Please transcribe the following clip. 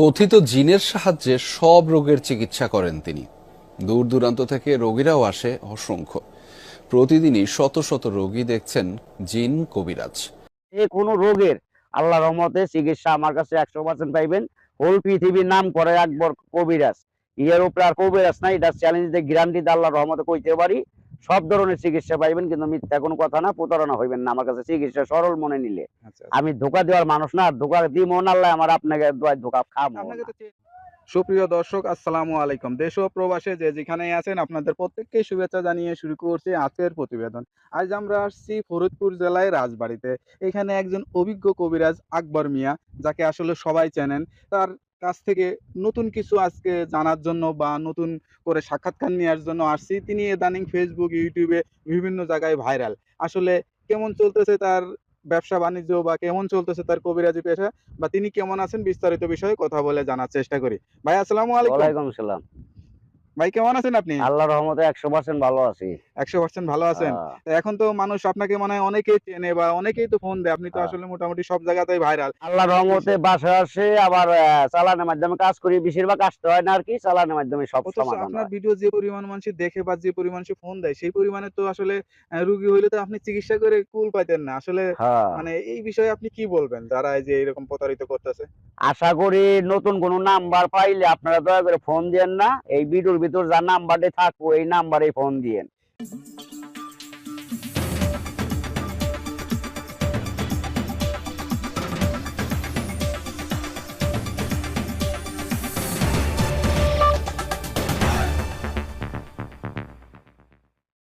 কথিত জিনের সাহায্যে সব রোগের চিকিৎসা করেন তিনি। দূর দূরান্ত থেকে রোগীরাও আসে অসংখ্য। প্রতিদিনই শত শত রোগী দেখছেন জিন কবিরাজ। যে কোনো রোগের আল্লাহ রহমতে চিকিৎসা আমার কাছে একশো পার্সেন্ট পাইবেন। হোল পৃথিবীর নাম করে একবার কবিরাজ। ইয়ের উপরে আর কবিরাজ নাই, এটা চ্যালেঞ্জ দিয়ে গ্যারান্টি আল্লাহ রহমতে কইতে পারি। সব ধরনের চিকিৎসা পাইবেন কিন্তু মিথ্যা কোনো কথা না প্রতারণা হইবেন না। আমার কাছে চিকিৎসা সরল মনে নিলে। আচ্ছা আমি ধোকা দেওয়ার মানুষ না ধোকা দিই মন আল্লাহ আমার আপনাকে ধোকা খাব সুপ্রিয় দর্শক আসসালামু আলাইকুম। দেশ ও প্রবাসে যে যেখানে আছেন আপনাদের প্রত্যেককে শুভেচ্ছা জানিয়ে শুরু করছি আজকের প্রতিবেদন। আজ আমরা আসছি ফরিদপুর জেলায় রাজবাড়িতে। এখানে একজন অভিজ্ঞ কবিরাজ আকবর মিয়া যাকে আসলে সবাই চেনেন। তার কাছ থেকে নতুন কিছু আজকে জানার জন্য বা নতুন করে সাক্ষাৎকার নেওয়ার জন্য আসছি। তিনি ইদানিং ফেসবুক ইউটিউবে বিভিন্ন জায়গায় ভাইরাল আসলে কেমন চলতেছে তার ব্যবসা বাণিজ্য বা কেমন চলতেছে তার কবিরাজি পেশা বা তিনি কেমন আছেন বিস্তারিত বিষয়ে কথা বলে জানার চেষ্টা করি। ভাই, আসসালামু আলাইকুম। ওয়ালাইকুম সালাম ভাই কেমন আছেন আপনি? আল্লাহ রহমতে একশো পার্সেন্ট ভালো আছি। একশো পার্সেন্ট ভালো আছেন? তো এখন তো মানুষ আপনাকে মনে হয় অনেকেই চেনে বা অনেকেই তো ফোন দেয়। আপনি তো হ্যাঁ। আসলে মোটামুটি সব জায়গাতেই ভাইরাল আল্লাহ রহমতে বাসায় আসে আবার চালানের মাধ্যমে কাজ করি। বেশিরভাগ আসতে হয় না আর কি চালানের মাধ্যমে সব সমাধান আপনার ভিডিও যে পরিমাণ মানুষ দেখে বা যে পরিমাণ সে ফোন দেয় সেই পরিমাণে তো আসলে রুগী হইলে তো আপনি চিকিৎসা করে কুল পাইতেন না। আসলে হ্যাঁ। মানে এই বিষয়ে আপনি কি বলবেন যারা এই যে এরকম প্রতারিত করতেছে? আশা করি নতুন কোন নাম্বার পাইলে আপনারা দয়া করে ফোন দেন না। এই ভিডিওর ভিতর যা নাম্বারটি থাকব এই নাম্বারে ফোন দিয়েন।